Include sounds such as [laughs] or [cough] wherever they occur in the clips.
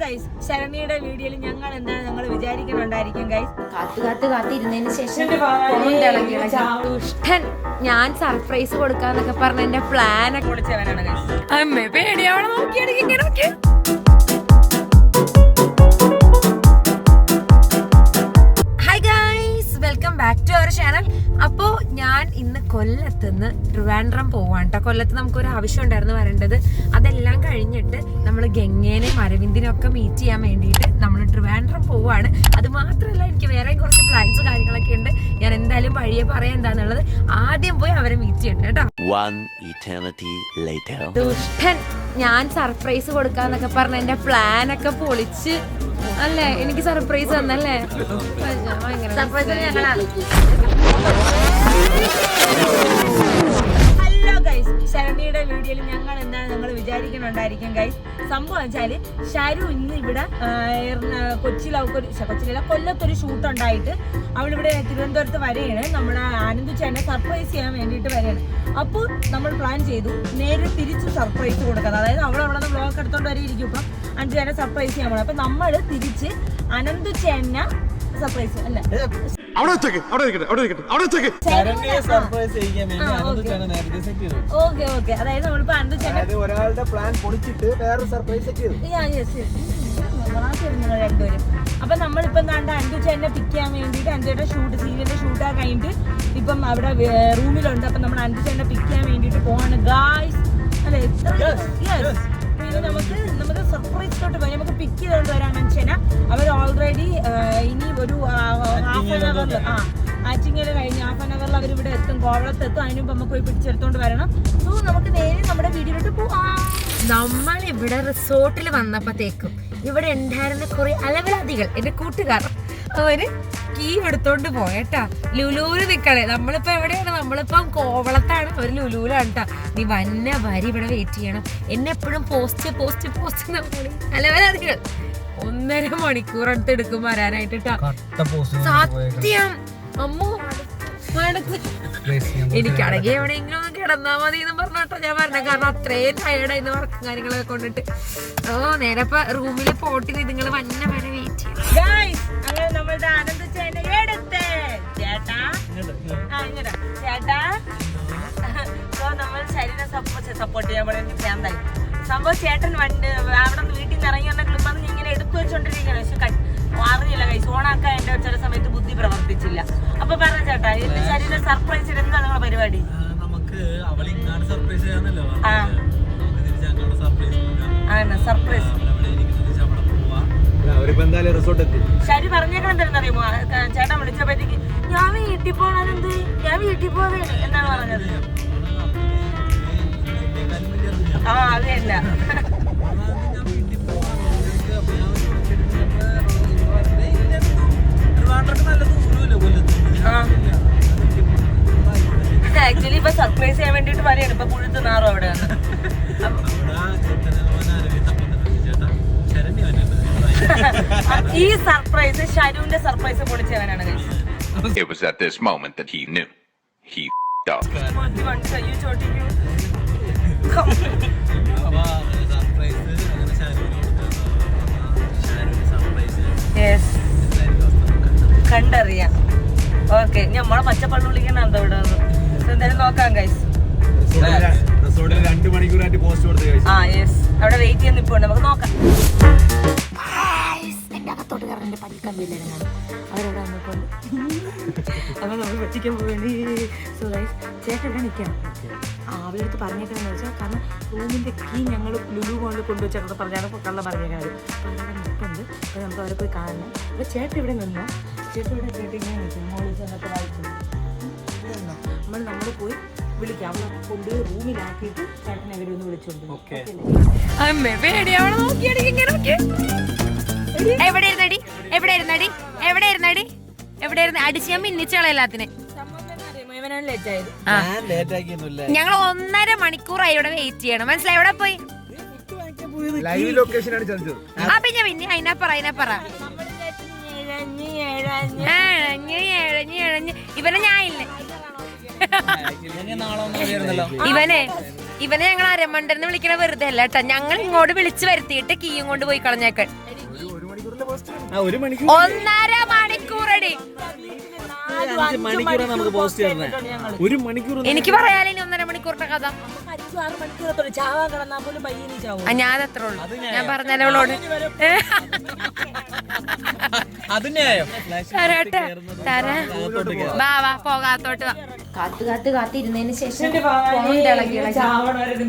Guys ശരണിയുടെ വീഡിയോയിൽ ഞങ്ങൾ എന്താണ് ഞങ്ങൾ വിചാരിക്കുന്നുണ്ടായിരിക്കും ഗൈസ് കാത്തു കാത്തു കാത്തിരുന്നതിന് ശേഷം. ദുഷ്ടൻ ഞാൻ സർപ്രൈസ് കൊടുക്കാന്നൊക്കെ പറഞ്ഞ എന്റെ പ്ലാനൊക്കെ വിളിച്ചവനാണ് ഗൈസ് അമ്മേ പേടിയാവണം. നോക്കിയാണെങ്കിൽ ഇങ്ങനെ നോക്കി. അപ്പോ ഞാൻ ഇന്ന് കൊല്ലത്തുനിന്ന് ട്രിവാൻഡ്രം പോവാണ് കേട്ടോ കൊല്ലത്ത് നമുക്കൊരു ആവശ്യം ഉണ്ടായിരുന്നു വരേണ്ടത്. അതെല്ലാം കഴിഞ്ഞിട്ട് നമ്മൾ ഗംഗേനെയും അരവിന്ദിനും ഒക്കെ മീറ്റ് ചെയ്യാൻ വേണ്ടിയിട്ട് നമ്മൾ ട്രിവാൻഡ്രം പോവാണ്. അത് മാത്രമല്ല എനിക്ക് വേറെ കുറച്ച് പ്ലാൻസ് കാര്യങ്ങളൊക്കെ ഉണ്ട്. ഞാൻ എന്തായാലും വഴിയെ പറയാം എന്താന്നുള്ളത്. ആദ്യം പോയി അവരെ മീറ്റ് ചെയ്യട്ടെ കേട്ടോ. ദുഷ്ടൻ. ഞാൻ സർപ്രൈസ് കൊടുക്കാന്നൊക്കെ പറഞ്ഞ എന്റെ പ്ലാൻ ഒക്കെ പൊളിച്ച് അല്ലേ? എനിക്ക് സർപ്രൈസ് തന്നല്ലേ സർപ്രൈസ് ഞങ്ങളാണ് ഹലോ ഗൈസ് ശരണിയുടെ വീഡിയോയിൽ ഞങ്ങൾ എന്താണ് നമ്മൾ വിചാരിക്കുന്നുണ്ടായിരിക്കും ഗൈസ് സംഭവം വെച്ചാൽ ഷാരു ഇന്ന് ഇവിടെ കൊച്ചിയിൽ ശ്ശെ, കൊച്ചിയിലല്ല കൊല്ലത്തൊരു ഷൂട്ട് ഉണ്ടായിട്ട് അവളിവിടെ തിരുവനന്തപുരത്ത് വരെയാണ്. നമ്മുടെ ആനന്ദ് ചേട്ടനെ സർപ്രൈസ് ചെയ്യാൻ വേണ്ടിയിട്ട് വരെയാണ്. അപ്പോൾ നമ്മൾ പ്ലാൻ ചെയ്തു നേരെ തിരിച്ച് സർപ്രൈസ് കൊടുക്കുന്നത് അതായത് അവൾ അവിടെ നിന്ന് ബ്ലോക്ക് എടുത്തോണ്ട് വരെ ഇരിക്കും. ഇപ്പം അഞ്ചു ചേട്ടനെ സർപ്രൈസ് ചെയ്യാൻ പോകണം അപ്പം നമ്മൾ തിരിച്ച് അനന്ത് ചേട്ടനെ സർപ്രൈസ് അല്ല? അവിടെ വെച്ചേക്ക് അവിടെ ഇരിക്കട്ടെ അവിടെ ഇരിക്കട്ടെ അവിടെ വെച്ചേക്ക് സർപ്രൈസ് വേണ്ടി. നേരത്തെ സെറ്റ് ഓക്കെ ഓക്കെ. അതായത് നമ്മളിപ്പോ ഒരാളുടെ പ്ലാൻ പൊളിച്ചിട്ട് വേറെ സർപ്രൈസ് സെറ്റ് ചെയ്തു. രണ്ടുപേരും. അപ്പൊ നമ്മളിപ്പോ എന്താണ്ട് ചേട്ടനെ പിക്ക് ചെയ്യാൻ വേണ്ടിട്ട് അഞ്ചുചേട്ടൻ ഷൂട്ട് സീരിയലിന്റെ ഷൂട്ട് ആ കഴിഞ്ഞിട്ട് ഇപ്പം അവിടെ റൂമിലുണ്ട് അപ്പൊ നമ്മൾ ചേട്ടനെ പിക്ക് ചെയ്യാൻ വേണ്ടിട്ട് പോവാണ്. ഗായ്സ് അല്ലെ? നമുക്ക് നമുക്ക് സർപ്രൈസിലോട്ട് പോയി നമുക്ക് പിക്ക് ചെയ്തുകൊണ്ട് വരാൻ മനുഷ്യനെ അവർ ഓൾറെഡി ഇനി ഒരു ഹാഫ് ആൻ അവറിൽ ആ ആറ്റിങ്ങൽ കഴിഞ്ഞ് ഹാഫ് ആൻ അവറിൽ അവർ ഇവിടെ എത്തും. കോവളത്ത് എത്തും. അതിന് മുമ്പ് നമുക്ക് പോയി പിടിച്ചെടുത്തോണ്ട് വരണം. സോ നമുക്ക് നേരെ നമ്മുടെ വീടിലോട്ട് പോവാം. നമ്മൾ ഇവിടെ റിസോർട്ടിൽ വന്നപ്പോഴത്തേക്കും ഇവിടെ ഉണ്ടായിരുന്ന കുറെ അലവലാദികൾ എന്റെ കൂട്ടുകാർ അവർ കീ എടുത്തോണ്ട് പോയേട്ടാ ലുലൂൽ നിക്കണേ. നമ്മളിപ്പോ എവിടെയാണ്? നമ്മളിപ്പം കോവളത്താണ്. ഒരു ലുലൂലാണ് കേട്ടാ നീ വന്ന വരി ഇവിടെ വെയിറ്റ് ചെയ്യണം. എന്നെ എപ്പോഴും പോസ്റ്റ് പോസ്റ്റ് പോസ്റ്റ് അലവലാദികൾ ഒന്നര മണിക്കൂർ അടുത്ത് എടുക്കും വരാനായിട്ട് സത്യം. അമ്മോ എനിക്കാണെങ്കിൽ എവിടെയെങ്കിലും ഒന്ന് കിടന്നാ മതി എന്ന് പറഞ്ഞോട്ടോ ഞാൻ പറഞ്ഞ. കാരണം അത്രയും ടയർഡായിരുന്നു വർക്കും കാര്യങ്ങളൊക്കെ കൊണ്ടിട്ട്. ഓ നേരെ ഇപ്പൊ റൂമിൽ പോട്ടിന് നിങ്ങൾ വന്ന വരെ വെയിറ്റ് നമ്മളുടെ ആനന്ദ ചേന എടുത്തേ. ചേട്ടാ. ആ ചേട്ടാ. സോ നമ്മൾ ശരീരം സപ്പോർട്ട് ചെയ്യാൻ വേണ്ടി ഭ്രാന്തായി സംഭവം ചേട്ടൻ വണ്ട് അവിടെ നിന്ന് വീട്ടിൽ നിന്ന് ഇറങ്ങി വന്ന ക്ലിപ്പ് ഇങ്ങനെ എടുത്തു വെച്ചോണ്ടിരിക്കുകയാണ് പക്ഷെ ക- അറിഞ്ഞില്ല കൈസ് ഓണാക്കാൻ എന്റെ ചില സമയത്ത് ബുദ്ധി പ്രവർത്തിച്ചില്ല. അപ്പൊ പറഞ്ഞ ചേട്ടാ എന്റെ ശരീരം സർപ്രൈസ് എന്താ നിങ്ങളുടെ പരിപാടി? നമുക്ക് അവളിങ്ങാണ് സർപ്രൈസ് സർപ്രൈസ് ആണ് സർപ്രൈസ് അവരിപ്പോ എന്തായാലും റിസോർട്ട് എത്തി. ശരി പറഞ്ഞേക്കണം എന്താണെന്നറിയുമോ അറിയുമോ? ചേട്ടൻ വിളിച്ചപ്പോഴത്തേക്ക് ഞാൻ വീട്ടിൽ പോകണമെന്ത് ഞാൻ വീട്ടിൽ പോവേ എന്നാണ് പറഞ്ഞത്. ആ അത് തന്നെ. ആക്ച്വലി ഇപ്പൊ സർപ്രൈസ് ചെയ്യാൻ വേണ്ടിട്ട് പറയാണ് ഇപ്പൊ പുഴുത്ത് നാറും അവിടെ ഈ സർപ്രൈസ് ഷരുവിന്റെ സർപ്രൈസ് പൊളിച്ചവനാണ്. It was at this moment that he knew. He f***ed up. കണ്ടറിയാം. ഓക്കെ നമ്മളെ പച്ചപ്പള്ളി വിളിക്കണ എന്താ ഇവിടെ എന്തായാലും നോക്കാം ഗൈസ് റിസോർട്ടിൽ രണ്ട് മണിക്കൂറായിട്ട് പോസ്റ്റ് കൊടുത്ത് ആ യെസ് അവിടെ വെയിറ്റ് ചെയ്യാൻ നിൽപ്പുണ്ട് നമുക്ക് നോക്കാം. എന്റെ അകത്തോട്ട് കയറാൻ പനിക്കമ്പില്ലാണ് അവരവിടെ വന്നപ്പോൾ അപ്പോൾ നമ്മൾ പറ്റിക്കാൻ പോവേണ്ടി സോ ഗൈസ് ചേട്ടൻ ഇവിടെ നിൽക്കാം ആ അവരടുത്ത് പറഞ്ഞേക്കണമെന്ന് വെച്ചാൽ കാരണം റൂമിന്റെ കീ ഞങ്ങൾ ലുലു കൊണ്ട് കൊണ്ടുവച്ചെന്ന് പറഞ്ഞാണ് കള്ള പറഞ്ഞേക്കാൻ അപ്പോൾ അവിടെ നിൽപ്പുണ്ട്. അപ്പോൾ നമുക്ക് അവരെ പോയി കാണണം അപ്പോൾ ചേട്ടൻ ഇവിടെ നിന്നോ? ചേട്ടൻ ഇവിടെ ചേട്ടൻ ഇങ്ങനെ നിൽക്കും മോളിൽ ചെന്നൊക്കെ വായിച്ചു നമ്മൾ നമ്മൾ പോയി വിളിക്കാം. അവിടെ കൊണ്ട് റൂമിലാക്കിയിട്ട് ചേട്ടനെ അവരൊന്ന് ഒന്ന് വിളിച്ചോണ്ട് ഓക്കെ അമ്മേ പേടിയാവണം നോക്കിയാണെങ്കിൽ ഇങ്ങനെ നോക്കി എവിടെ ഇരുന്നടി? എവിടെ ഇരുന്നടി? എവിടെ ഇരുന്നടി? എവിടെ ഇരുന്ന് അടിച്ച് ഞാൻ മിന്നിച്ചോളെ എല്ലാത്തിന്. ഞങ്ങൾ ഒന്നര മണിക്കൂറായി ഇവിടെ വെയിറ്റ് ചെയ്യണം. മനസ്സിലായി? എവിടെ പോയി? ലൈവ് ലൊക്കേഷൻ ആണ് ചതിച്ചത് ആ പിന്നെ പിന്നെ അതിനാ പറ അതിനാ പറ. ഇവനെ ഞാൻ ഇല്ലേ. നാളെ ഒന്നും ഇവനെ ഇവനെ ഞങ്ങൾ അരമണ്ടെന്ന് വിളിക്കണ വെറുതെ അല്ല കേട്ടോ. ഞങ്ങൾ ഇങ്ങോട്ട് വിളിച്ചു വരുത്തിയിട്ട് കീയും കൊണ്ട് പോയി കളഞ്ഞേക്കൻ ഒരു മണിക്കൂർ ഒന്നര മണിക്കൂറടി മണിക്കൂറാണ് നമുക്ക് പോസ്റ്റ് ഒരു മണിക്കൂർ എനിക്ക് പറയാലോ ഇനി ഒന്നര മണിക്കൂറിന്റെ കഥ. ഞാൻ അത്ര ഉള്ളു. ഞാൻ ന്യായം. [laughs] തരാട്ടെ. തരാ. വാ വാ പോകാത്തോട്ട് വാ. കാത്ത് കാത്ത് കാത്തിരുന്നതിന് ശേഷം ഫോൺ ഇളകി ഇളകി.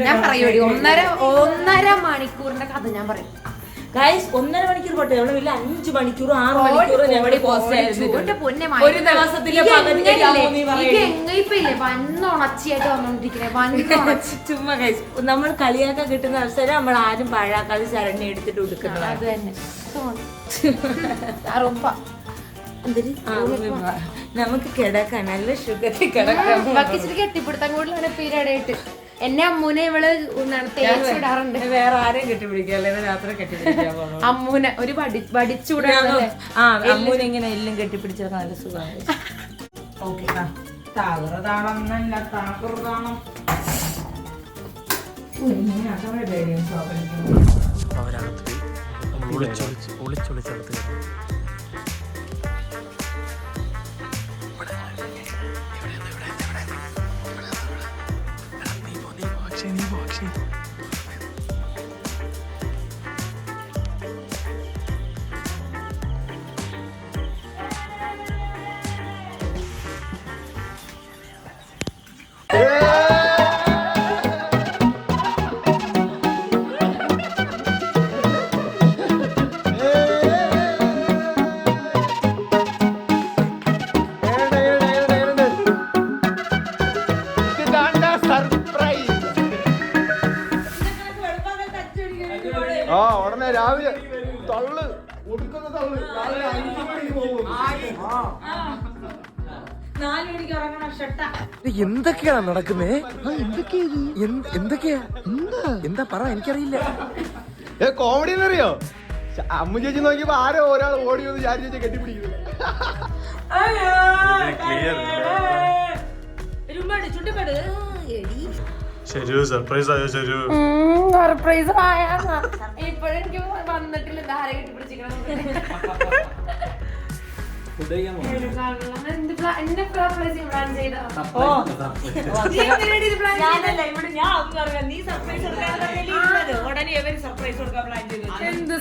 ഞാൻ പറയൂടി ഒന്നര ഒന്നര മണിക്കൂറിന്റെ കഥ ഞാൻ പറയും. ഗൈസ് ഒന്നര മണിക്കൂർ പോട്ടെ. നമ്മളെ വലിയ അഞ്ച് മണിക്കൂർ ആറ് മണിക്കൂർ ഞങ്ങളുടെ പോസ്റ്റ് ഒരു ദിവസത്തിലെ [laughs] ചുമ്മാ ഗൈസ് നമ്മൾ കളിയാക്കാൻ കിട്ടുന്ന അവസരം നമ്മൾ ആരും പാഴാക്കാതെ ശരണ്യ എടുത്തിട്ട് കൊടുക്കുന്നത് അത് തന്നെ. [laughs] നമുക്ക് കിടക്കാൻ നല്ല ഷുഗർ കിടക്കാം ഇച്ചിരി കെട്ടിപ്പിടുത്തം കൂടുതലാണ് പീരീഡായിട്ട് എന്നെ അമ്മൂനെ ഇവൾ തേച്ചിടാറുണ്ട് വേറെ ആരെയും കെട്ടിപ്പിടിക്കാല്ലേ രാത്രി കെട്ടിപ്പിടിക്കാൻ പോകണം അമ്മൂനെ ഒരു വടി ആ അമ്മൂനെ ഇങ്ങനെ എല്ലാം കെട്ടിപ്പിടിച്ചൊക്കെ നല്ല സുഖമാണ്. ഓക്കെ. താകൃതാണം നല്ല താകൃതാണം ആ നടക്കുന്നേ? എന്തൊക്കെയാ എന്താ? പറ എനിക്കറിയില്ല. ഏ കോമഡി എന്നറിയോ? അമ്മ ചേച്ചി നോക്കിയപ്പോ ആരോ ഒരാൾ ഓടി വന്ന് ചാരി ചേച്ചി കെട്ടിപ്പിടിക്കുന്നു. ശരി സർപ്രൈസ് ആയോ ശരി? സർപ്രൈസ് ആയാ ഇപ്പോഴെനിക്ക് വന്നിട്ടില്ല ധാര കെട്ടിപ്പിടിച്ചിരിക്കണം എന്ത് ഞാൻ എന്ത്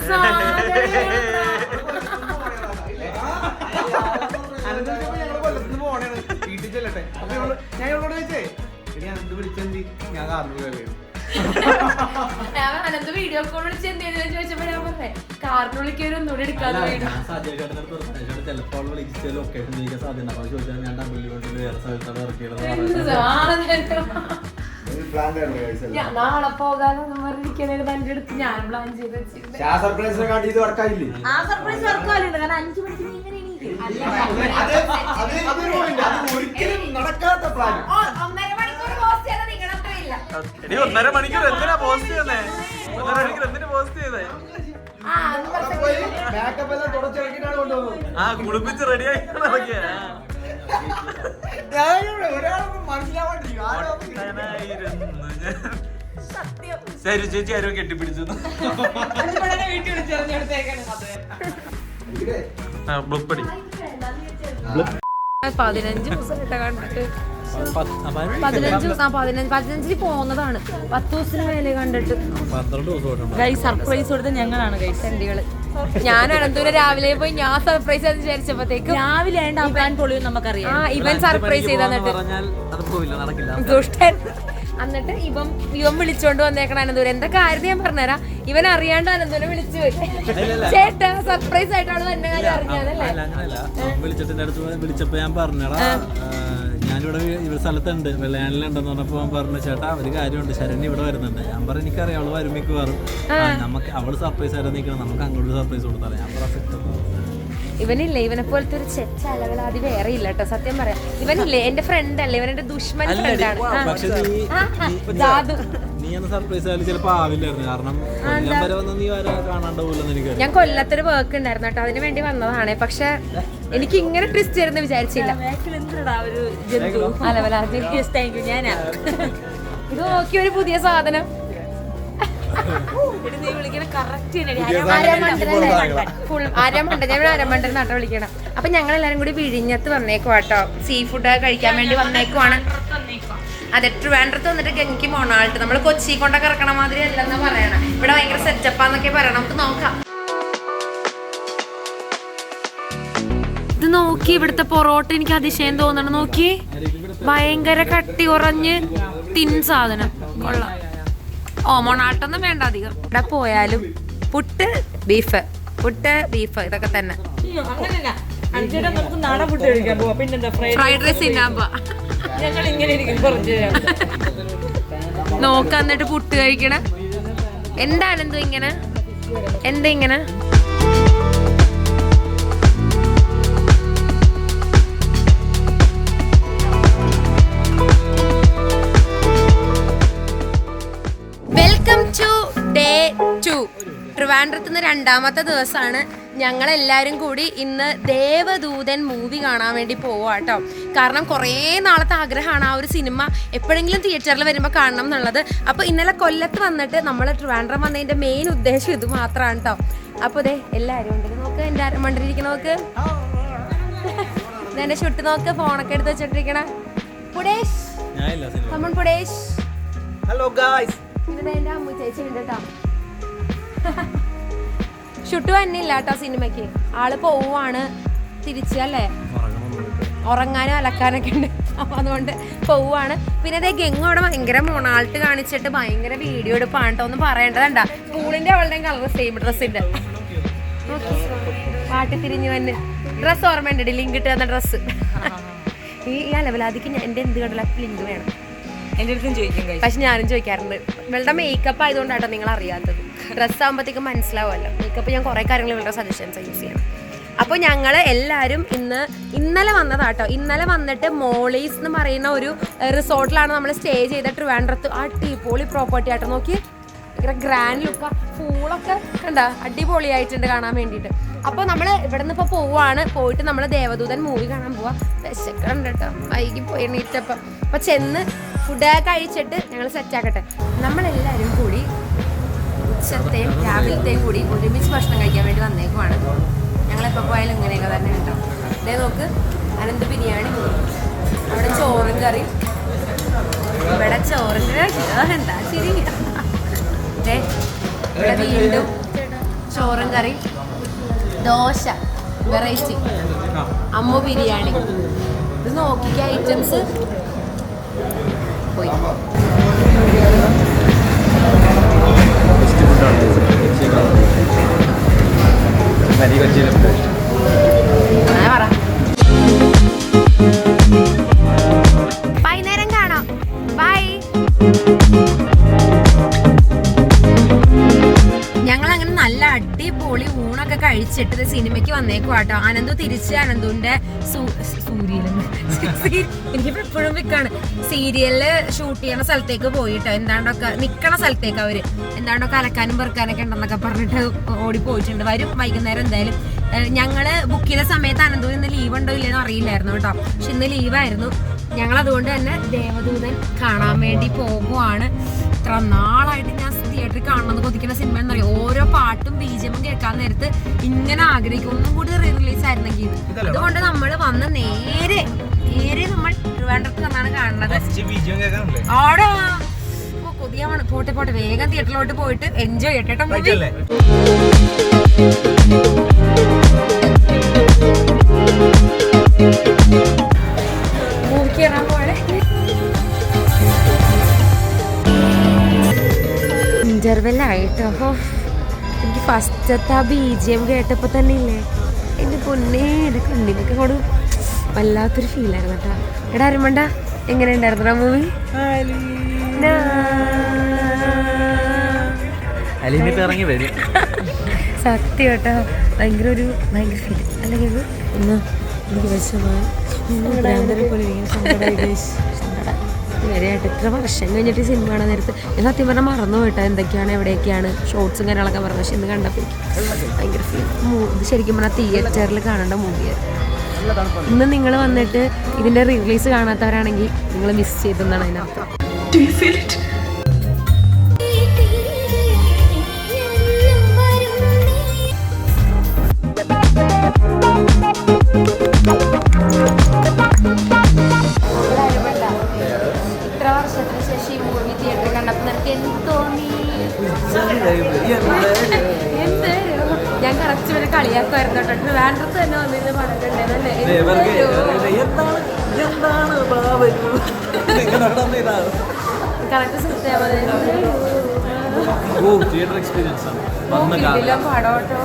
വീട്ടിൽ ചെല്ലട്ടെ അപ്പൊ ഇവളോട് ചോദിച്ചേ ഞാൻ അനന്ത് വിളിച്ചെന്തി ഞാൻ ഞാൻ അനന്ത് വീഡിയോ കോൾ വിളിച്ച് എന്തെയ്തു ചോദിച്ചപ്പോ ഞാൻ പറഞ്ഞേ കാറിന് വിളിക്കാൻ ഒന്നുകൂടി എടുക്കാതെ എന്ത് നാളെ പോകാനൊന്നും പറഞ്ഞിരിക്കണേ തന്റെ അടുത്ത് ഞാൻ പ്ലാൻ ചെയ്ത് വെച്ചിരുന്നു ആ സർപ്രൈസ് വർക്കാലുണ്ട് കാരണം അഞ്ചു മണിക്ക് നീ ഇങ്ങനെ എണീക്കും ഒരിക്കലും നടക്കാത്ത പ്ലാൻ എടി ഒന്നര മണിക്കൂർ എന്തിനാ പോസ്റ്റ് ചെയ്യുന്നേ? ഒന്നര മണിക്കൂർ എന്തിനാ പോസ്റ്റ് ചെയ്തേ ആ കുളിപ്പിച്ച് റെഡിയായി ശരി ചേച്ചി ആരും കെട്ടിപ്പിടിച്ചു. പതിനഞ്ച് ദിവസം കണ്ടിട്ട് പതിനഞ്ചിന് പോകുന്നതാണ്. പത്ത് ദിവസത്തിന് മേലെ കണ്ടിട്ട്. ഗൈസ് സർപ്രൈസ് കൊടുത്ത ഞങ്ങളാണ് ഗൈസ് സെന്റികൾ ഞാൻ അനന്തൂരെ രാവിലെ പോയി ഞാൻ സർപ്രൈസ് ആണെന്ന് വിചാരിച്ചപ്പോഴത്തേക്കും രാവിലെ നമുക്കറിയാം. ആ ഇവൻ സർപ്രൈസ് ചെയ്ത് പറഞ്ഞാൽ അത് പോവില്ല നടക്കില്ല. ദുഷ്ടൻ. എന്നിട്ട് ഇവൻ ഇവൻ വിളിച്ചോണ്ട് വന്നേക്കണ അനന്തപുരം. എന്താ കാര്യം ഞാൻ പറഞ്ഞുതരാം? ഇവൻ അറിയാണ്ട് അനന്തപുരം വിളിച്ചു പോയി. ചേട്ടാ സർപ്രൈസ് ആയിട്ടാണ് എന്റെ കാര്യം അറിഞ്ഞതല്ലേ വിളിച്ചപ്പോ ഞാൻ പറഞ്ഞടാ ഞാനിവിടെ ഇവർ ഇവിടെ സ്ഥലത്തുണ്ട്. വെള്ളയാനിലുണ്ടെന്ന് പറഞ്ഞപ്പോ ഞാൻ പറഞ്ഞു ചേട്ടാ ഒരു കാര്യമുണ്ട്. ശരണ്യ ഇവിടെ വരുന്നുണ്ട്. ഞാൻ പറഞ്ഞു എനിക്കറിയാം അവൾ വരും മിക്കവാറും. ആ, നമുക്ക് അവൾ സർപ്രൈസ് ആരാ നിൽക്കണം നമുക്ക് അങ്ങോട്ട് സർപ്രൈസ് കൊടുത്താലേ. ഞാൻ പറഞ്ഞു ഇവനില്ലേ ഇവനെ പോലത്തെ ഒരു ചെച്ച അലവലാതി വേറെ ഇല്ല കേട്ടോ സത്യം പറയാം. ഇവനില്ലേ എന്റെ ഫ്രണ്ട് അല്ലേ ഇവൻ എന്റെ ദുഷ്മൻ ഫ്രണ്ടാണ് ജാതു നീ അന്ന് സർപ്രൈസ് ആയാലും ചിലപ്പോ ആവില്ലായിരുന്നു. കാരണം കൊല്ലം വരെ വന്ന നീ വരെ കാണാണ്ടാവൂലെന്ന് എനിക്കറിയാം ഞാൻ കൊല്ലത്തൊരു വർക്ക് ഉണ്ടായിരുന്നു കേട്ടോ അതിന് വേണ്ടി വന്നതാണ്. പക്ഷെ [laughs] എനിക്ക് ഇങ്ങനെ ട്വിസ്റ്റ് വരുന്ന വിചാരിച്ചില്ല. [laughs] ഇത് നോക്കി ഒരു പുതിയ സാധനം. നീ വിളിക്കണ കറക്റ്റ് ഫുൾ അരമണ്ട ഞാൻ അരമണ്ട നട്ട വിളിക്കണം. അപ്പൊ ഞങ്ങൾ എല്ലാരും കൂടി വിഴിഞ്ഞത്ത് വന്നേക്കുവാ കേട്ടോ സീ ഫുഡ് കഴിക്കാൻ വേണ്ടി വന്നേക്കുവാണ്. അതെ ട്രിവാൻഡ്രത്ത് വന്നിട്ട് ഗംഗി മൊണാൾട്ട്. നമ്മൾ കൊച്ചി കൊണ്ടൊക്കെ ഇറക്കണ മാതിരി അല്ലെന്നാ പറയണം. ഇവിടെ ഭയങ്കര സെറ്റപ്പാന്നൊക്കെ പറയണം. നമുക്ക് നോക്കാം. ഇത് നോക്കി ഇവിടുത്തെ പൊറോട്ട എനിക്ക് അതിശയം തോന്നണം. നോക്കി. ഭയങ്കര കട്ടി കുറഞ്ഞ് തിൻ സാധനം. കൊള്ളാം. ഓ മൊണാട്ടൊന്നും വേണ്ട അധികം. ഇവിടെ പോയാലും പുട്ട് ബീഫ്. പുട്ട് ബീഫ് ഇതൊക്കെ തന്നെ. അങ്ങനല്ല. അഞ്ചേട്ടാ നമുക്ക് നാടൻ ഫുഡ് കഴിക്കാൻ പിന്നെന്താ ഫ്രൈഡ് റൈസ് തിന്നാൻ പോവാ. ഞങ്ങൾ ഇങ്ങനെ ഇരിക്കും നേരം. എന്നിട്ട് പുട്ട് കഴിക്കണ. എന്താണ് എന്തോ ഇങ്ങനെ? എന്താ ഇങ്ങനെ? വെൽക്കം ടു ഡേ ടു ട്രിവാൻഡ്രത്ത് രണ്ടാമത്തെ ദിവസമാണ്. ഞങ്ങൾ എല്ലാവരും കൂടി ഇന്ന് ദേവദൂതൻ മൂവി കാണാൻ വേണ്ടി പോവാ കേട്ടോ കാരണം കുറേ നാളത്തെ ആഗ്രഹമാണ് ആ ഒരു സിനിമ എപ്പോഴെങ്കിലും തിയേറ്ററിൽ വരുമ്പോൾ കാണണം എന്നുള്ളത്. അപ്പോൾ ഇന്നലെ കൊല്ലത്ത് വന്നിട്ട് നമ്മൾ ട്രിവാൻഡ്രം വന്നതിന്റെ മെയിൻ ഉദ്ദേശം ഇത് മാത്രമാണ് കേട്ടോ അപ്പോൾ ദേ എല്ലാവരും ഉണ്ട് നോക്ക് എന്റെ അരമണ്ടിരിക്കണ നോക്ക്. എന്നെ ഷുട്ട് നോക്ക് ഫോണൊക്കെ എടുത്ത് വെച്ചിട്ടിരിക്കണ പുടേഷ്. ഞാൻ ഇല്ല സിനിമ കമ്മൺ പുടേഷ്. ഹലോ ഗായ്സ് ഇവിടെ എന്റെ അമ്മ ചേച്ചി ഉണ്ട് കേട്ടോ ഷുട്ടു തന്നെ കേട്ടോ സിനിമയ്ക്ക്. ആൾ പോവാണ് തിരിച്ച് അല്ലേ? ഉറങ്ങാനും അലക്കാനൊക്കെ ഉണ്ട്. അപ്പൊ അതുകൊണ്ട് പോവാണ്. പിന്നെ അതേ ഗെങ്ങോടെ അവിടെ ഭയങ്കര മൊണാൾട്ട് കാണിച്ചിട്ട് ഭയങ്കര വീഡിയോ എടുപ്പാണ് കേട്ടോ ഒന്നും പറയേണ്ടതണ്ട. സ്കൂളിന്റെ അവളുടെയും കളർ സെയിം ഡ്രസ്സിന്റെ പാട്ട് തിരിഞ്ഞു വന്ന്. ഡ്രസ്സ് ഓർമ്മയുണ്ട് ലിങ്ക് ഇട്ട് തന്ന ഡ്രസ്സ് ഈ ഈ അലവലാതിക്ക് ഞാൻ എന്റെ എന്ത് കണ്ടല്ല ലിങ്ക് വേണം. അടുത്തും ചോദിക്കും പക്ഷെ ഞാനും ചോദിക്കാറുണ്ട്. ഇവളുടെ മേക്കപ്പ് ആയതുകൊണ്ടാട്ടോ നിങ്ങൾ അറിയാത്തത് ഡ്രസ്സ് ആകുമ്പോഴത്തേക്കും മനസ്സിലാവുമല്ലോ. മേക്കപ്പ് ഞാൻ കുറേ കാര്യങ്ങൾ ഇവളുടെ സജഷൻസ് യൂസ് ചെയ്യണം അപ്പോൾ ഞങ്ങൾ എല്ലാവരും ഇന്ന് ഇന്നലെ വന്നതാട്ടോ. ഇന്നലെ വന്നിട്ട് മോളീസ് എന്ന് പറയുന്ന ഒരു റിസോർട്ടിലാണ് നമ്മൾ സ്റ്റേ ചെയ്ത ട്രിവാൻഡ്രത്ത്. അടിപൊളി പ്രോപ്പർട്ടി ആട്ടോ. നോക്കി ഭയങ്കര ഗ്രാൻഡ് ലുക്ക പൂളൊക്കെ കണ്ട? അടിപൊളിയായിട്ടുണ്ട് കാണാൻ വേണ്ടിയിട്ട്. അപ്പോൾ നമ്മൾ ഇവിടെ നിന്ന് ഇപ്പോൾ പോവാണ്. പോയിട്ട് നമ്മൾ ദേവദൂതൻ മൂവി കാണാൻ പോവാ. വിശക്കുണ്ട് കേട്ടോ. വൈകി പോയി എണീറ്റപ്പം. അപ്പോൾ ചെന്ന് ഫുഡ് കഴിച്ചിട്ട് ഞങ്ങൾ സെറ്റ് ആക്കട്ടെ. നമ്മളെല്ലാവരും കൂടി ഉച്ചത്തെയും രാവിലത്തെയും കൂടി ഒരുമിച്ച് ഭക്ഷണം കഴിക്കാൻ വേണ്ടി വന്നേക്കുവാണ്. ഞങ്ങളെപ്പോൾ പോയാലും ഇങ്ങനെയൊക്കെ തന്നെ കേട്ടോ. ഇതേ നോക്ക് അനന്ത് ബിരിയാണി. അവിടെ ചോറും കറി ഇവിടെ ചോറും കറി ആ, എന്താ ശരി ഇവിടെ വീണ്ടും ചോറും കറി ദോശ വെറൈറ്റി അമ്മ ബിരിയാണി. ഇത് നോക്കിക്ക ഐറ്റംസ്. പോയി. വൈകുന്നേരം കാണാം. ബൈ ഞങ്ങൾ അങ്ങനെ നല്ല അടിപൊളി കഴിച്ചിട്ട് സിനിമയ്ക്ക് വന്നേക്കും കേട്ടോ. അനന്തു തിരിച്ച് അനന്തുവിന്റെ സൂര്യലും. എനിക്കിപ്പോ എപ്പോഴും ഷൂട്ട് ചെയ്യണ സ്ഥലത്തേക്ക് പോയിട്ടോ എന്താണ്ടൊക്കെ നിക്കണ സ്ഥലത്തേക്ക് അവർ. എന്താണ്ടൊക്കെ കലക്കാനും പെറുക്കാനൊക്കെ ഉണ്ടെന്നൊക്കെ പറഞ്ഞിട്ട് ഓടി പോയിട്ടുണ്ട്. വരും വൈകുന്നേരം എന്തായാലും. ഞങ്ങൾ ബുക്ക് ചെയ്ത സമയത്ത് അനന്തു ഇന്ന് ലീവ് ഉണ്ടോ ഇല്ലെന്ന് അറിയില്ലായിരുന്നു കേട്ടോ. പക്ഷെ ഇന്ന് ലീവായിരുന്നു ഞങ്ങൾ അതുകൊണ്ട് തന്നെ ദേവദൂതൻ കാണാൻ വേണ്ടി പോകുവാണ്. ഇത്ര നാളായിട്ട് ഞാൻ തിയേറ്ററിൽ കാണണമെന്ന് കൊതിക്കുന്ന സിനിമ എന്ന് പറയും ഓരോ പാട്ടും ബീജമും കേൾക്കാൻ നേരത്ത് ഇങ്ങനെ ആഗ്രഹിക്കും. ഒന്നും കൂടി റീ റിലീസ് ആയിരുന്നെങ്കിൽ. അതുകൊണ്ട് നമ്മൾ വന്ന് നേരെ നേരെ നമ്മൾ ട്രിവാൻഡ്രത്ത് നിന്നാണ് കാണുന്നത്. ആടാ! കൊതിയാവാണ്. പോട്ടെ പോട്ടെ. വേഗം തിയേറ്ററിലോട്ട് പോയിട്ട് എൻജോയ് ചെയ്യട്ടെ മൂവി കയറാൻ ആയിട്ടോ. എനിക്ക് ഫസ്റ്റത്തെ ആ ബി ജി എം കേട്ടപ്പോൾ തന്നെ ഇല്ലേ? എന്റെ പൊന്നേ എന്റെ കണ്ണിനൊക്കെ കൂടെ വല്ലാത്തൊരു ഫീലായിരുന്നു കേട്ടോ. എടാ അരുമണ്ട എങ്ങനെ ഉണ്ടായിരുന്നു മൂവി അലിനിട്ട് ഇറങ്ങി വരും. സത്യം കേട്ടോ ഭയങ്കര ഒരു ഭയങ്കര ഫീൽ അല്ലെങ്കിൽ ഒന്ന് എനിക്ക് വിഷമമായി ഭ്രാന്തരെ പോലെ ഇത്ര വർഷം കഴിഞ്ഞിട്ട് സിനിമ കാണാൻ നേരത്ത്? ഞാൻ സത്യം പറഞ്ഞാൽ മറന്നു പോയിട്ടോ. എന്തൊക്കെയാണ് എവിടെയൊക്കെയാണ് ഷോർട്സും കാര്യങ്ങളൊക്കെ പറഞ്ഞു പക്ഷെ ഇന്ന് കണ്ടപ്പോൾ ഭയങ്കര ഫീൽ ഇത് ശരിക്കും പറഞ്ഞാൽ തിയേറ്ററിൽ കാണേണ്ട മൂവിയായിരുന്നു ഇന്ന് നിങ്ങൾ വന്നിട്ട് ഇതിന്റെ റിലീസ് കാണാത്തവരാണെങ്കിൽ നിങ്ങൾ മിസ് ചെയ്തെന്നാണ് അതിനർത്ഥം. ഇത്ര വർഷത്തിന് ശേഷം ഈ മൂവി തിയേറ്ററിൽ കണ്ടപ്പോൾ നിനക്ക് എന്ത് തോന്നി എന്ത് ഞാൻ കറക്റ്റ് വരെ കളിയാക്കുമായിരുന്നു കേട്ടോ വേണ്ടത് തന്നെ വന്നിരുന്ന് പറഞ്ഞിട്ടുണ്ടായിരുന്നല്ലേ കറക്റ്റ് ഓ തിയേറ്റർ എക്സ്പീരിയൻസ് വന്ന കാലം പടോട്ടോ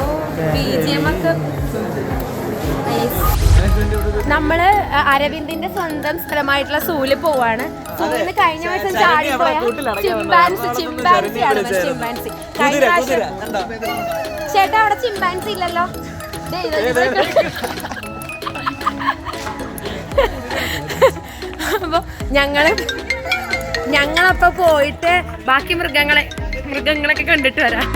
ബി ജി എം ഒക്കെ നമ്മൾ അരവിന്ദിന്റെ സ്വന്തം സ്ഥലമായിട്ടുള്ള സൂൽ പോവാണ്. സൂലിന് കഴിഞ്ഞ വർഷം ചാടിപ്പോയ ചിമ്പാൻസി ചിമ്പാൻസി ആണ് ചിമ്പാൻസി. കഴിഞ്ഞ പ്രാവശ്യം ചേട്ടാ അവിടെ ചിമ്പാൻസി ഇല്ലല്ലോ. അപ്പൊ ഞങ്ങൾ ഞങ്ങളപ്പോ പോയിട്ട് ബാക്കി മൃഗങ്ങളെ മൃഗങ്ങളൊക്കെ കണ്ടിട്ട് വരാം.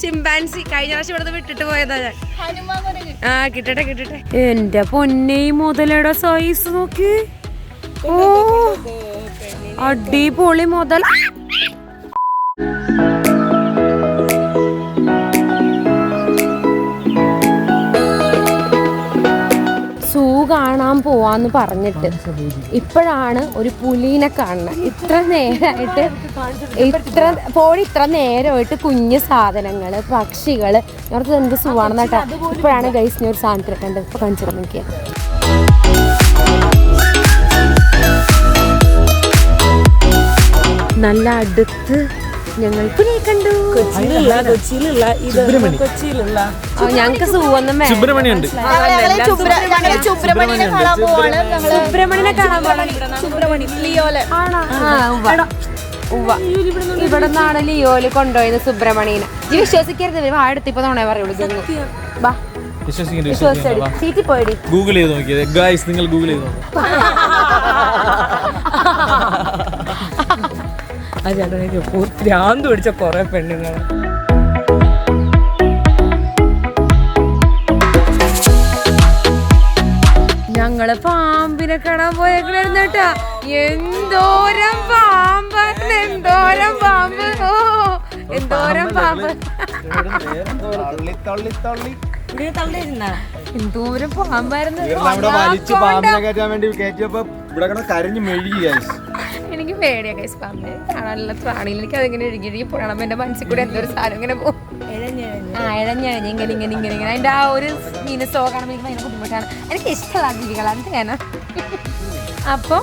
ചിമ്പാൻസി കഴിഞ്ഞ പ്രാവശ്യം ഇവിടെ വിട്ടിട്ട് പോയതാ ഞാൻ. ആ കിട്ടട്ടെ കിട്ടട്ടെ. എന്റെ പൊന്നെ ഈ മുതലയുടെ സൈസ് നോക്കി. ഓ അടിപൊളി മുതൽ കാണാൻ പോവാന്ന് പറഞ്ഞിട്ട് ഇപ്പോഴാണ് ഒരു പുലീനെ കാണുന്നത് ഇത്ര നേരമായിട്ട് ഇത്ര പോയി ഇത്ര നേരമായിട്ട് കുഞ്ഞ് സാധനങ്ങൾ പക്ഷികൾ. ഞാനത് എന്ത് സുഖമാണെന്ന് കേട്ടോ. ഇപ്പോഴാണ് ഗൈസിനെ ഒരു സാധനത്തിൽ കണ്ടത് ഇപ്പൊ കാണിച്ചു നോക്കിയ. നല്ല അടുത്ത് ഞങ്ങൾ പുനെ കണ്ടു. കൊച്ചിയിലുള്ള കൊച്ചിയിലുള്ള ഇത് സുബ്രഹ്മണ്യുണ്ട് സുബ്രഹ്മണ്യനെ കാണാൻ പോവാണ്. സുബ്രഹ്മണ്യനെ കാണാൻ പോവാണ്. സുബ്രഹ്മണ്യം ലിയോലെ. ഇവിടെ നിന്നാണ് ലിയോൽ കൊണ്ടുപോയത് സുബ്രഹ്മണ്യനെ. ജി വിശ്വസിക്കരുത്. ഇപ്പൊ തോണേ പറയുള്ളൂ വിശ്വസിച്ചടി. സീറ്റിൽ പോയി ഗൂഗിൾ ചെയ്ത് നോക്കിയത് ഗായ്സ് നിങ്ങൾ ഗൂഗിൾ ചെയ്ത് നോക്കി. [laughs] ആ ചേട്ടനൊക്കെ ഭ്രാന്ത് പിടിച്ച കുറെ പെണ്ണുങ്ങൾ ഞങ്ങൾ പാമ്പിനെ കാണാൻ പോയേക്കണായിരുന്നു കേട്ടാ. എന്തോരം പാമ്പ് എന്തോരം പാമ്പ്. ഓ എന്തോരം പാമ്പ്. എന്തോരം പാമ്പായിരുന്നു. കരഞ്ഞ് മെഴുകി ഗൈസ് പേടിയാ കൈസ് പാമ്പിനെ കാണാനുള്ള പ്രാണിയിൽ എനിക്ക് അതിങ്ങനെ എഴുകി ഒഴുകി പോകണം. എന്റെ മനസ്സിൽ കൂടെ എന്തോ ഒരു സാധനം ഇങ്ങനെ പോകും. ആ ഇഴഞ്ഞഴഞ്ഞ് ഇങ്ങനെ ഇങ്ങനെ ഇങ്ങനെ ഇങ്ങനെ. അതിന്റെ ആ ഒരു മീനസോ കാണുമ്പോൾ എനിക്ക് ഭയങ്കര ബുദ്ധിമുട്ടാണ്. എനിക്ക് ഇഷ്ടമുള്ള ജീവികളാണ് ചെയ്യാനാ അപ്പോൾ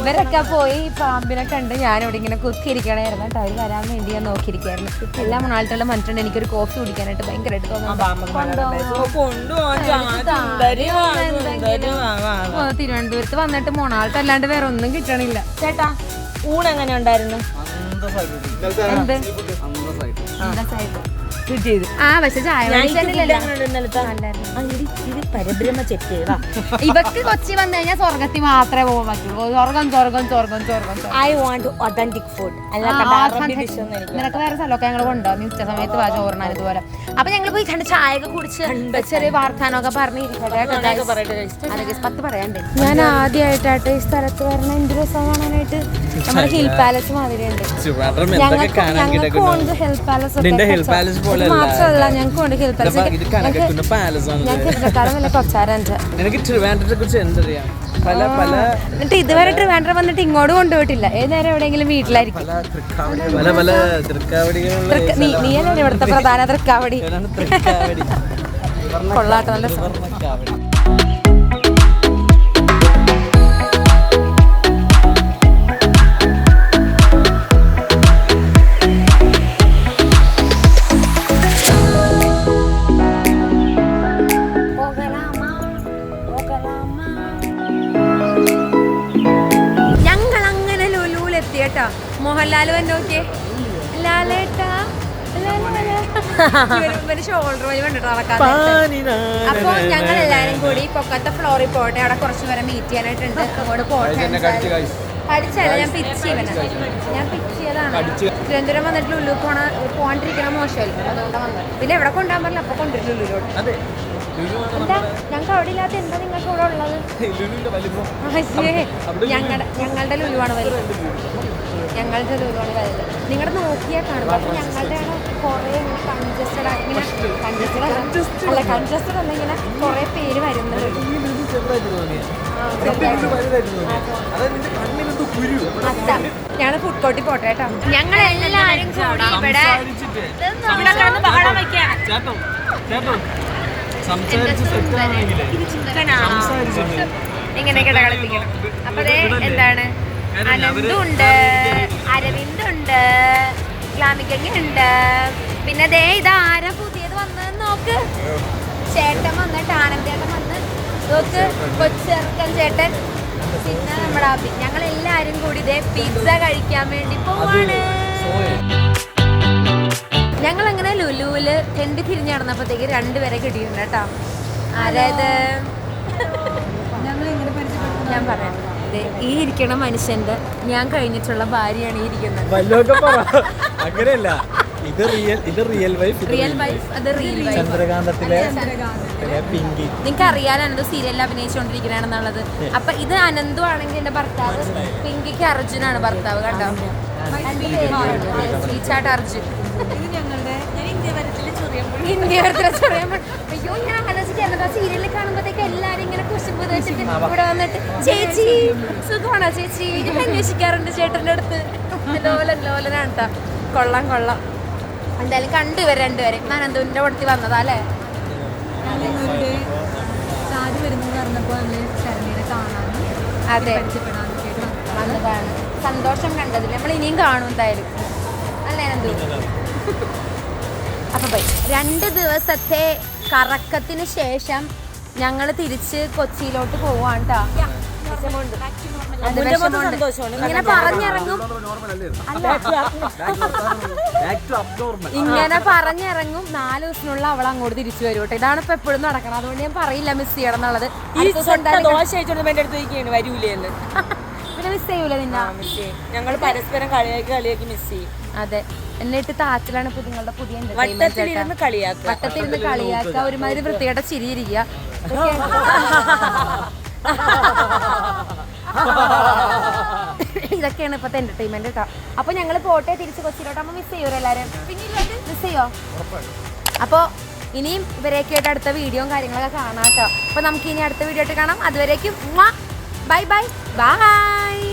ഇവരൊക്കെ പോയി ഈ പാമ്പിനെ കണ്ട് ഞാനിവിടെ ഇങ്ങനെ കുത്തിയിരിക്കണായിരുന്നു കേട്ടോ. അവർ വരാൻ വേണ്ടി ഞാൻ നോക്കിയിരിക്കായിരുന്നു എല്ലാ മണാലിട്ടുള്ള മനുഷ്യണ്ട് എനിക്കൊരു കോഫി കുടിക്കാനായിട്ട് ഭയങ്കരമായിട്ട് തോന്നുന്നു. തിരുവനന്തപുരത്ത് വന്നിട്ട് മൊണാൾട്ട് അല്ലാണ്ട് വേറെ ഒന്നും കിട്ടണില്ല. ചേട്ടാ ഊണ് എങ്ങനെ ഉണ്ടായിരുന്നു? എന്ത്? ആ പക്ഷെ ചായ. പരബ്രഹ്മ ചെയ്താ ഇവക്ക് കൊച്ചി വന്നു കഴിഞ്ഞാൽ സ്വർഗത്തിൽ മാത്രമേ പോകാൻ പറ്റുള്ളൂ. സ്വർഗം സ്വർഗം സ്വർഗം സ്വർഗം. ഐ വാണ്ട് ഒതന്റിക് ഫുഡ് നിനക്ക് വേറെ സ്ഥലമൊക്കെ ഞങ്ങൾ കൊണ്ടുപോകും ഉച്ച സമയത്ത് വാ ചോറിനാൻ ഇതുപോലെ. അപ്പൊ ഞങ്ങൾ പോയി കണ്ട് ചായ ഒക്കെ കുടിച്ച് ചെറിയ വാർത്താനൊക്കെ പറഞ്ഞ്. പത്ത് പറയാണ്ട് ഞാൻ ആദ്യമായിട്ടാട്ടെ ഈ സ്ഥലത്ത് വരണ. എന്ത് രസം കാണാനായിട്ട്? നമ്മുടെ ഹിൽ പാലസ് മാതിരിയുണ്ട്. ഉണ്ട് ഞങ്ങൾക്ക് ഹിൽ പാലസ് അല്ല. മാത്രമല്ല ഞങ്ങൾക്ക് കൊണ്ട് ഹിൽ പാലസ് ഇത് കനകക്കുന്ന പാലസ് ആണ് ഞങ്ങൾക്ക് ഇതിനെക്കാളും വലിയ കൊച്ചാരന്റെ ട്രിവാൻഡ്രത്തെ കുറിച്ച് എന്തറിയാം? പല പല എന്നിട്ട് ഇതുവരെ ട്രിവാൻഡ്രം വന്നിട്ട് ഇങ്ങോട്ട് കൊണ്ടുപോയിട്ടില്ല. ഏത് നേരം എവിടെയെങ്കിലും വീട്ടിലായിരിക്കും. പല പല നീ അല്ലേ ഇവിടുത്തെ പ്രധാന തൃക്കാവടി? കൊള്ളാട്ടോ നല്ല മോഹൻലാൽ വന്ന് നോക്കിയേ. ലാലേട്ടാ ലാലാ. ഷോൾഡർ കണ്ടിട്ട് നടക്കാൻ. അപ്പൊ ഞങ്ങൾ എല്ലാരും കൂടി പൊക്കത്തെ ഫ്ലോറിൽ പോട്ടെ. അവിടെ കുറച്ചു പേരെ മീറ്റ് ചെയ്യാനായിട്ടുണ്ട്. അങ്ങോട്ട് പോട്ടെ പഠിച്ചല്ല ഞാൻ പിച്ച് ഇവനെ ഞാൻ പിച്ച് ചെയ്തതാണ്. തിരുവനന്തപുരം വന്നിട്ട് ഉള്ളു പോണ പോകാണ്ടിരിക്കണ മോശമല്ല അതുകൊണ്ടാണ് വന്നത്. പിന്നെ എവിടെ കൊണ്ടുപോകാൻ പറ്റില്ല. അപ്പൊ അതെ. എന്താ? ഞങ്ങൾക്ക് അവിടെ ഇല്ലാത്ത എന്താ നിങ്ങൾക്ക് ഇവിടെ ഉള്ളത് ഞങ്ങളുടെ ഞങ്ങളുടെ ലുലുവാണ് വലുത് ഞങ്ങളുടെ വലുത് നിങ്ങളുടെ നോക്കിയാൽ കാണും. പക്ഷെ ഞങ്ങളുടെ ആണ് കുറേ ഇങ്ങനെ കൺജസ്റ്റഡ് ഇങ്ങനെ കൺജസ്റ്റഡ് അല്ല. കൺജസ്റ്റഡ് അല്ല ഇങ്ങനെ കുറേ പേര് വരുന്നത് ഞങ്ങൾ ഫുഡ് കോർട്ടിൽ പോട്ടെ കേട്ടോ. ഞങ്ങൾ എല്ലാവരും കൂടി ഇവിടെ ഇവിടെ കിടന്ന് ബഹളം ഇങ്ങനെയൊക്കെ കളിപ്പിക്കണം എന്താണ്? അനന്തുണ്ട് അരവിന്ദുണ്ട് ഉണ്ട് പിന്നെ ദേ ഇതാരാ പുതിയത് വന്നതെന്ന് നോക്ക്. ചേട്ടൻ വന്നിട്ട് ആനന്ദേട്ടൻ വന്ന്. നോക്ക് കൊച്ചിറക്കൻ ചേട്ടൻ. പിന്നെ നമ്മുടെ അഭി ഞങ്ങൾ എല്ലാരും കൂടി ഇതേ പിസ്സ കഴിക്കാൻ വേണ്ടി പോവാണ്. ഞങ്ങൾ അങ്ങനെ ലുലുവിൽ തെണ്ടി തിരിഞ്ഞ് നടന്നപ്പോഴത്തേക്ക് രണ്ടുപേരെ കിട്ടിയിട്ടുണ്ട് കേട്ടോ. അതായത് ഞാൻ പറയാം. ഈ ഇരിക്കണ മനുഷ്യന്റെ. ഞാൻ കഴിഞ്ഞിട്ടുള്ള ഭാര്യയാണ് ഈ ഇരിക്കുന്നത്. വല്ലതൊക്കെ പറ. അങ്ങനെയല്ല. ഇത് റിയൽ ഇത് റിയൽ വൈഫ് റിയൽ വൈഫ് അത് റിയൽ വൈഫ് ചന്ദ്രകാന്തത്തിലെ ഏ, പിങ്കി. നിങ്ങൾക്ക് അറിയാലോ അനന്തു സീരിയലിൽ അഭിനയിച്ചുകൊണ്ടിരിക്കണെന്നുള്ളത് അപ്പൊ ഇത് അനന്തു ആണെങ്കിൽ എന്റെ ഭർത്താവ് പിങ്കിക്ക് അർജുനാണ് ഭർത്താവ് കണ്ടോ? ശ്രീചാട്ട് അർജുൻ. ഇത് ഞങ്ങളുടെ ഞാൻ ഇന്ത്യ വരത്തിലെ ചെറിയ ഇന്ത്യ വരത്തിലെ ചെറിയ അയ്യോ ഞാൻ ആലോചിക്കാറുണ്ട് ആ സീരിയലിൽ കാണുമ്പോഴത്തേക്ക് എല്ലാരും ഇങ്ങനെ കുശുമ്പ് വെച്ചിട്ട് ഇവിടെ വന്നിട്ട് ചേച്ചി സുഖമാണോ ചേച്ചി? ഇങ്ങനെ അന്വേഷിക്കാറുണ്ട് ചേട്ടന്റെ അടുത്ത്. ലോലൻ ലോലനാണ് കേട്ടോ കൊള്ളാം കൊള്ളാം. എന്തായാലും കണ്ടു ഇവർ രണ്ടുപേരും അനന്തുവിന്റെ കൂടത്തിൽ വന്നതാ അല്ലേ? അതെ. വന്നതാണ്. സന്തോഷം കണ്ടത് നമ്മൾ ഇനിയും കാണും എന്തായാലും. അല്ലേ അനന്തു അപ്പൊ രണ്ട് ദിവസത്തെ കറക്കത്തിന് ശേഷം ഞങ്ങൾ തിരിച്ച് കൊച്ചിയിലോട്ട് പോവാണ്. ഇങ്ങനെ പറഞ്ഞിറങ്ങും. ഇങ്ങനെ പറഞ്ഞിറങ്ങും. നാല് ദിവസത്തിനുള്ള അവൾ അങ്ങോട്ട് തിരിച്ചു വരും കേട്ടോ. ഇതാണ് ഇപ്പൊ എപ്പോഴും നടക്കണം അതുകൊണ്ട് ഞാൻ പറയില്ല മിസ് ചെയ്യണം എന്നുള്ളത് പിന്നെ മിസ് ചെയ്യൂല നിന്നെ. ഞങ്ങൾ പരസ്പരം കളിയാക്കി കളിയാക്കി മിസ് ചെയ്യും. അതെ. എന്നിട്ട് താറ്റിലാണ് ഇപ്പൊ നിങ്ങളുടെ പുതിയ വട്ടത്തിലിരുന്ന്. കളിയാക്കുക. വട്ടത്തിരുന്ന് കളിയാക്കുക. ഒരുമാതിരി വൃത്തിയുടെ ചിരിയിരിക്കുക ഇതൊക്കെയാണ് ഇപ്പത്തെ എന്റർടൈൻമെന്റ് കേട്ടോ. അപ്പൊ ഞങ്ങൾ പോട്ടെ തിരിച്ച് കൊച്ചിയിലോട്ട്. അമ്മ മിസ് ചെയ്യൂരോ എല്ലാരും? മിസ് ചെയ്യോ? അപ്പൊ ഇനിയും ഇവരെയൊക്കെ ആയിട്ട് അടുത്ത വീഡിയോയും കാര്യങ്ങളൊക്കെ കാണാം കേട്ടോ. അപ്പൊ നമുക്ക് ഇനി അടുത്ത വീഡിയോ ആയിട്ട് കാണാം. അതുവരേക്കും ബൈ ബൈ. ബൈ.